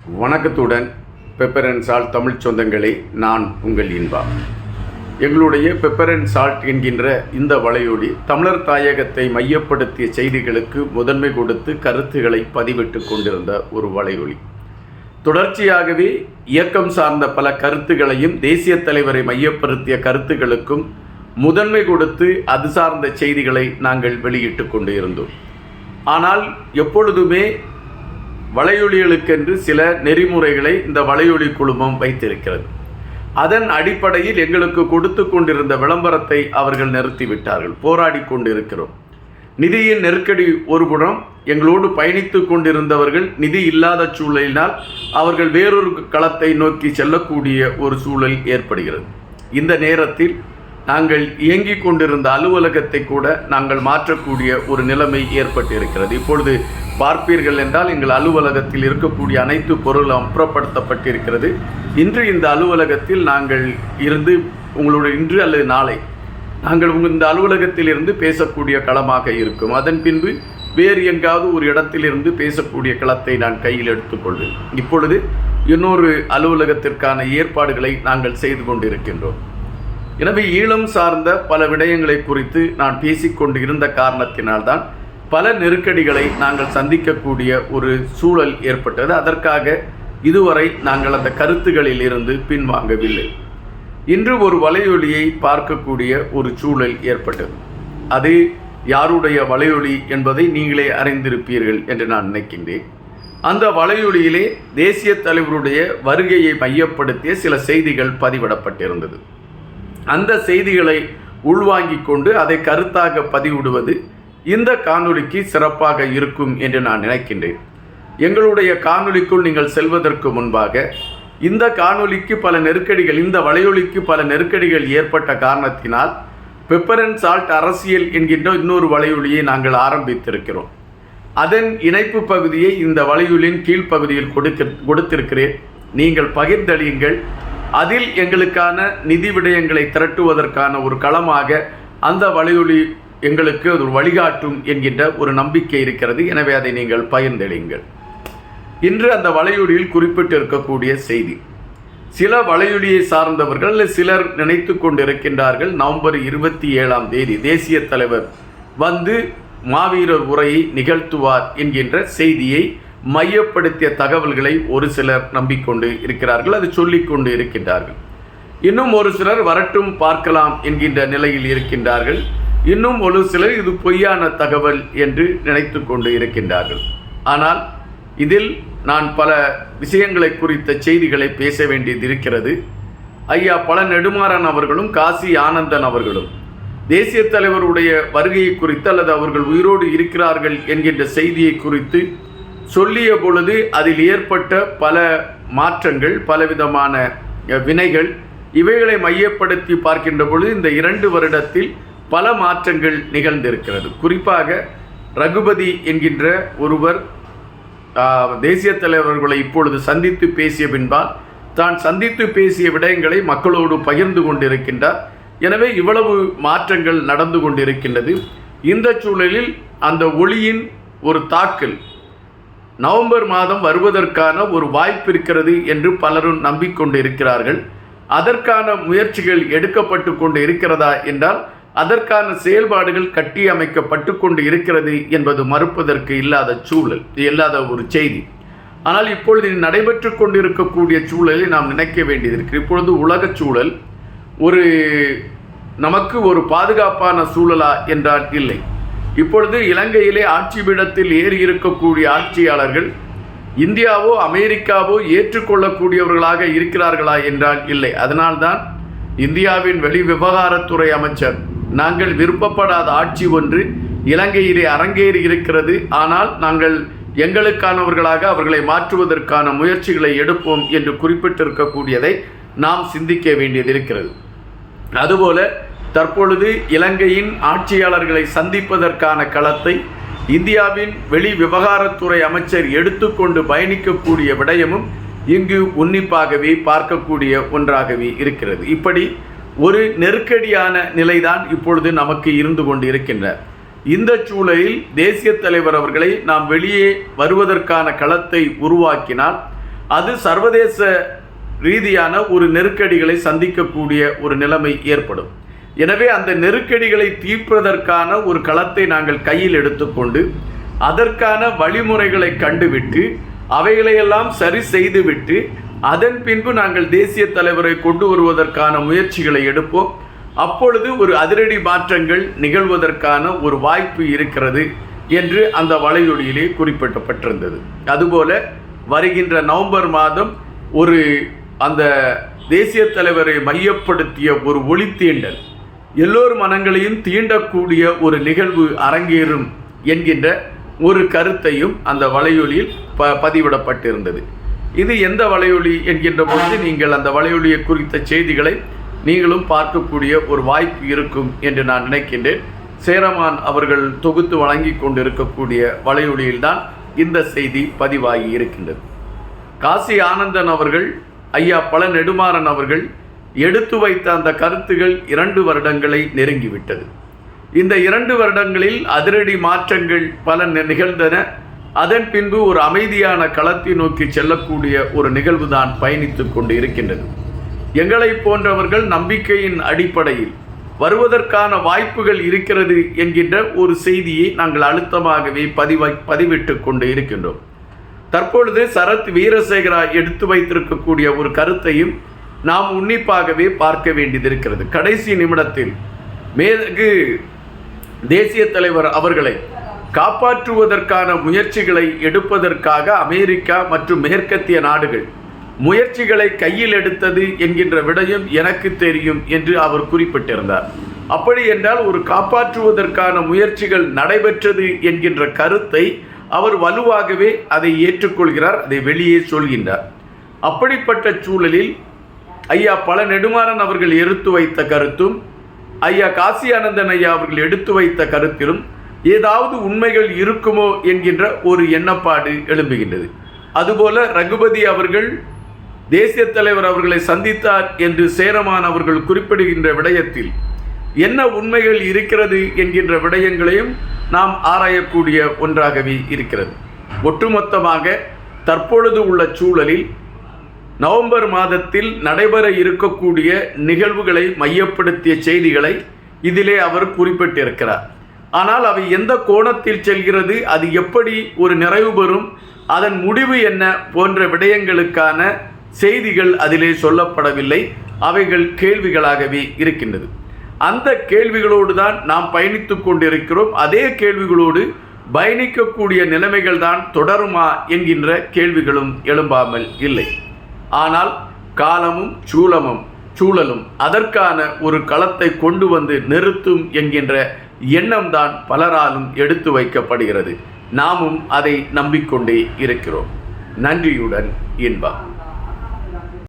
வணக்கத்துடன் pepper and salt Tamil சொந்தங்களே நான் உங்கள் இன்பா. எங்களுடைய பெப்பர் அண்ட் சால்ட் என்கின்ற இந்த வலையொலி தமிழர் தாயகத்தை மையப்படுத்திய செய்திகளுக்கு முதன்மை கொடுத்து கருத்துக்களை பதிவிட்டு கொண்டிருந்த ஒரு வலையொலி. தொடர்ச்சியாகவே இயக்கம் சார்ந்த பல கருத்துகளையும் தேசிய தலைவரை மையப்படுத்திய கருத்துகளுக்கும் முதன்மை கொடுத்து அது சார்ந்த செய்திகளை நாங்கள் வெளியிட்டு கொண்டு இருந்தோம் ஆனால் எப்பொழுதுமே வலையொலிகளுக்கென்று சில நெறிமுறைகளை இந்த வலையொலி குழுமம் வைத்திருக்கிறது. அதன் அடிப்படையில் எங்களுக்கு கொடுத்து கொண்டிருந்த விளம்பரத்தை அவர்கள் நிறுத்திவிட்டார்கள். போராடி கொண்டிருக்கிறோம். நிதியின் நெருக்கடி ஒருபுறம் எங்களோடு பயணித்து கொண்டிருந்தவர்கள் நிதி இல்லாத சூழலினால் அவர்கள் வேறொரு களத்தை நோக்கி செல்லக்கூடிய ஒரு சூழல் ஏற்படுகிறது. இந்த நேரத்தில் நாங்கள் இயங்கிக் கொண்டிருந்த அலுவலகத்தை கூட நாங்கள் மாற்றக்கூடிய ஒரு நிலைமை ஏற்பட்டிருக்கிறது. இப்பொழுது பார்ப்பீர்கள் என்றால் எங்கள் அலுவலகத்தில் இருக்கக்கூடிய அனைத்து பொருளும் அப்புறப்படுத்தப்பட்டிருக்கிறது. இன்று இந்த அலுவலகத்தில் நாங்கள் இருந்து உங்களுடைய இன்று அல்லது நாளை நாங்கள் உங்கள் இந்த அலுவலகத்தில் இருந்து பேசக்கூடிய களமாக இருக்கும். அதன் பின்பு வேறு எங்காவது ஒரு இடத்திலிருந்து பேசக்கூடிய களத்தை நான் கையில் எடுத்துக்கொள்வேன். இப்பொழுது இன்னொரு அலுவலகத்திற்கான ஏற்பாடுகளை நாங்கள் செய்து கொண்டிருக்கின்றோம். எனவே ஈழம் சார்ந்த பல விடயங்களை குறித்து நான் பேசிக்கொண்டு இருந்த காரணத்தினால்தான் பல நெருக்கடிகளை நாங்கள் சந்திக்கக்கூடிய ஒரு சூழல் ஏற்பட்டது. அதற்காக இதுவரை நாங்கள் அந்த கருத்துகளில் இருந்து பின்வாங்கவில்லை. இன்று ஒரு வலையொலியை பார்க்கக்கூடிய ஒரு சூழல் ஏற்பட்டது. அது யாருடைய வலையொலி என்பதை நீங்களே அறிந்திருப்பீர்கள் என்று நான் நினைக்கின்றேன். அந்த வலையொலியிலே தேசிய தலைவருடைய வருகையை மையப்படுத்திய சில செய்திகள் பதிவிடப்பட்டிருந்தது. அந்த செய்திகளை உள்வாங்கிக் கொண்டு அதை கருத்தாக பதிவிடுவது இந்த காணொளிக்கு சிறப்பாக இருக்கும் என்று நான் நினைக்கின்றேன். எங்களுடைய காணொளிக்குள் நீங்கள் செல்வதற்கு முன்பாக இந்த காணொலிக்கு பல நெருக்கடிகள் இந்த வலையொலிக்கு பல நெருக்கடிகள் ஏற்பட்ட காரணத்தினால் பெப்பர் அண்ட் சால்ட் அரசியல் என்கின்ற இன்னொரு வலையொலியை நாங்கள் ஆரம்பித்திருக்கிறோம். அதன் இணைப்பு பகுதியை இந்த வலையொலியின் கீழ்ப்பகுதியில் கொடுக்க கொடுத்திருக்கிறேன். நீங்கள் பகிர்ந்தளியுங்கள். அதில் எங்களுக்கான நிதி விடயங்களை திரட்டுவதற்கான ஒரு களமாக அந்த வலையொலி எங்களுக்கு அது வழிகாட்டும் என்கின்ற ஒரு நம்பிக்கை இருக்கிறது. எனவே அதை நீங்கள் பகிர்ந்தளியுங்கள் இன்று அந்த வலையொலியில் குறிப்பிட்டிருக்கக்கூடிய செய்தி. சில வலையொலியை சார்ந்தவர்கள் சிலர் நினைத்து கொண்டிருக்கின்றார்கள். நவம்பர் இருபத்தி ஏழாம் தேதி தேசிய தலைவர் வந்து மாவீரர் உரையை நிகழ்த்துவார் என்கின்ற செய்தியை மையப்படுத்திய தகவல்களை ஒரு சிலர் நம்பிக்கொண்டு இருக்கிறார்கள் அது சொல்லிக்கொண்டு இருக்கின்றார்கள். இன்னும் ஒரு சிலர் வரட்டும் பார்க்கலாம் என்கின்ற நிலையில் இருக்கின்றார்கள். இன்னும் ஒரு சிலர் இது பொய்யான தகவல் என்று நினைத்து கொண்டு இருக்கின்றார்கள். ஆனால் இதில் நான் பல விஷயங்களை குறித்த செய்திகளை பேச வேண்டியது இருக்கிறது. ஐயா பல நெடுமாறன் அவர்களும் காசி ஆனந்தன் அவர்களும் தேசிய தலைவருடைய வருகையை குறித்து அல்லது அவர்கள் உயிரோடு இருக்கிறார்கள் என்கின்ற செய்தியை குறித்து சொல்லிய பொழுது அதில் ஏற்பட்ட பல மாற்றங்கள் பலவிதமான வினைகள். இவைகளை மையப்படுத்தி பார்க்கின்ற பொழுது இந்த இரண்டு வருடத்தில் பல மாற்றங்கள் நிகழ்ந்திருக்கிறது. குறிப்பாக ரகுபதி என்கின்ற ஒருவர் தேசிய தலைவர்களை இப்பொழுது சந்தித்து பேசிய பின்பால் தான் சந்தித்து பேசிய விடயங்களை மக்களோடு பகிர்ந்து கொண்டிருக்கின்றார். எனவே இவ்வளவு மாற்றங்கள் நடந்து கொண்டிருக்கின்றது. இந்த சூழலில் அந்த ஒளியின் ஒரு தாக்கல் நவம்பர் மாதம் வருவதற்கான ஒரு வாய்ப்பு இருக்கிறது என்று பலரும் நம்பிக்கொண்டு இருக்கிறார்கள் அதற்கான முயற்சிகள் எடுக்கப்பட்டு கொண்டு இருக்கிறதா என்றால் அதற்கான செயல்பாடுகள் கட்டி அமைக்கப்பட்டு கொண்டு இருக்கிறது என்பது மறுப்பதற்கு இல்லாத சூழல் இல்லாத ஒரு செய்தி. ஆனால் இப்பொழுது நடைபெற்று கொண்டிருக்கக்கூடிய சூழலை நாம் நினைக்க வேண்டியது இருக்கு. இப்பொழுது உலக சூழல் ஒரு நமக்கு ஒரு பாதுகாப்பான சூழலா என்றால் இல்லை. இப்பொழுது இலங்கையிலே ஆட்சி பீடத்தில் ஏறி இருக்கக்கூடிய ஆட்சியாளர்கள் இந்தியாவோ அமெரிக்காவோ ஏற்றுக்கொள்ளக்கூடியவர்களாக இருக்கிறார்களா என்றால் இல்லை. அதனால்தான் இந்தியாவின் வெளி விவகாரத்துறை அமைச்சர் நாங்கள் விருப்பப்படாத ஆட்சி ஒன்று இலங்கையிலே அரங்கேறி இருக்கிறது. ஆனால் நாங்கள் எங்களுக்கானவர்களாக அவர்களை மாற்றுவதற்கான முயற்சிகளை எடுப்போம் என்று குறிப்பிட்டிருக்கக்கூடியதை நாம் சிந்திக்க வேண்டியது இருக்கிறது அதுபோல தற்பொழுது இலங்கையின் ஆட்சியாளர்களை சந்திப்பதற்கான களத்தை இந்தியாவின் வெளி விவகாரத்துறை அமைச்சர் எடுத்துக்கொண்டு பயணிக்கக்கூடிய விடயமும் இங்கு உன்னிப்பாகவே பார்க்கக்கூடிய ஒன்றாகவே இருக்கிறது. இப்படி ஒரு நெருக்கடியான நிலைதான் இப்பொழுது நமக்கு இருந்து கொண்டு இருக்கின்ற இந்த சூழலில் தேசிய தலைவர் அவர்களை நாம் வெளியே வருவதற்கான களத்தை உருவாக்கினால் அது சர்வதேச ரீதியான ஒரு நெருக்கடிகளை சந்திக்கக்கூடிய ஒரு நிலைமை ஏற்படும். எனவே அந்த நெருக்கடிகளை தீர்ப்பதற்கான ஒரு களத்தை நாங்கள் கையில் எடுத்துக்கொண்டு அதற்கான வழிமுறைகளை கண்டுவிட்டு அவைகளையெல்லாம் சரி செய்துவிட்டு அதன் பின்பு நாங்கள் தேசிய தலைவரை கொண்டு வருவதற்கான முயற்சிகளை எடுப்போம். அப்பொழுது ஒரு அதிரடி மாற்றங்கள் நிகழ்வதற்கான ஒரு வாய்ப்பு இருக்கிறது என்று அந்த வலையொலியிலே குறிப்பிடப்பட்டிருந்தது. அதுபோல வருகின்ற நவம்பர் மாதம் ஒரு அந்த தேசிய தலைவரை மையப்படுத்திய ஒரு ஒளித்தீண்டல் எல்லோர் மனங்களையும் தீண்டக்கூடிய ஒரு நிகழ்வு அரங்கேறும் என்கின்ற ஒரு கருத்தையும் அந்த வலையொலியில் ப பதிவிடப்பட்டிருந்தது. இது எந்த வலையொலி என்கின்ற பொழுது நீங்கள் அந்த வலையொலியை குறித்த செய்திகளை நீங்களும் பார்க்கக்கூடிய ஒரு வாய்ப்பு இருக்கும் என்று நான் நினைக்கின்றேன். சேரமான் அவர்கள் தொகுத்து வழங்கி கொண்டிருக்கக்கூடிய வலையொலியில்தான் இந்த செய்தி பதிவாகி இருக்கின்றது. காசி ஆனந்தன் அவர்கள் ஐயா பல நெடுமாறன் அவர்கள் எடுத்து வைத்த அந்த கருத்துகள் இரண்டு வருடங்களை நெருங்கிவிட்டது. இந்த இரண்டு வருடங்களில் அதிரடி மாற்றங்கள் பல நிகழ்ந்தன. அதன் பின்பு ஒரு அமைதியான களத்தை நோக்கி செல்லக்கூடிய ஒரு நிகழ்வுதான் பயணித்துக் கொண்டு இருக்கின்றது எங்களைப் போன்றவர்கள் நம்பிக்கையின் அடிப்படையில் வருவதற்கான வாய்ப்புகள் இருக்கிறது என்கின்ற ஒரு செய்தியை நாங்கள் அழுத்தமாகவே பதிவை பதிவிட்டு கொண்டு இருக்கின்றோம். தற்பொழுது சரத் வீரசேகரா எடுத்து வைத்திருக்கக்கூடிய ஒரு கருத்தையும் நாம் உன்னிப்பாகவே பார்க்க வேண்டியது இருக்கிறது கடைசி நிமிடத்தில் மேகு தேசிய தலைவர் அவர்களை காப்பாற்றுவதற்கான முயற்சிகளை எடுப்பதற்காக அமெரிக்கா மற்றும் மேற்கத்திய நாடுகள் முயற்சிகளை கையில் எடுத்தது என்கின்ற விடயம் எனக்கு தெரியும் என்று அவர் குறிப்பிட்டிருந்தார். அப்படி என்றால் ஒரு காப்பாற்றுவதற்கான முயற்சிகள் நடைபெற்றது என்கின்ற கருத்தை அவர் வலுவாகவே அதை ஏற்றுக்கொள்கிறார் அதை வெளியே சொல்கின்றார். அப்படிப்பட்ட சூழலில் ஐயா பல நெடுமாறன் அவர்கள் எடுத்து வைத்த கருத்தும் ஐயா காசி ஆனந்தன் ஐயா அவர்கள் எடுத்து வைத்த கருத்திலும் ஏதாவது உண்மைகள் இருக்குமோ என்கின்ற ஒரு எண்ணப்பாடு எழும்புகின்றது. அதுபோல ரகுபதி அவர்கள் தேசிய தலைவர் அவர்களை சந்தித்தார் என்று சேரமான் அவர்கள் குறிப்பிடுகின்ற விடயத்தில் என்ன உண்மைகள் இருக்கிறது என்கின்ற விடயங்களையும் நாம் ஆராயக்கூடிய ஒன்றாகவே இருக்கிறது. ஒட்டுமொத்தமாக தற்பொழுது உள்ள சூழலில் நவம்பர் மாதத்தில் நடைபெற இருக்கக்கூடிய நிகழ்வுகளை மையப்படுத்திய செய்திகளை இதிலே அவர் குறிப்பிட்டிருக்கிறார். ஆனால் அவை எந்த கோணத்தில் செல்கிறது அது எப்படி ஒரு நிறைவு பெறும் அதன் முடிவு என்ன போன்ற விடயங்களுக்கான செய்திகள் அதிலே சொல்லப்படவில்லை. அவைகள் கேள்விகளாகவே இருக்கின்றது. அந்த கேள்விகளோடு தான் நாம் பயணித்து கொண்டிருக்கிறோம். அதே கேள்விகளோடு பயணிக்கக்கூடிய நிலைமைகள் தான் தொடருமா என்கின்ற கேள்விகளும் எழும்பாமல் இல்லை. ஆனால் காலமும் சூழமும் சூழலும் அதற்கான ஒரு களத்தை கொண்டு வந்து நிறுத்தும் என்கின்ற எண்ணம்தான் பலராலும் எடுத்து வைக்கப்படுகிறது. நாமும் அதை நம்பிக்கொண்டே இருக்கிறோம். நன்றியுடன் இன்பம்.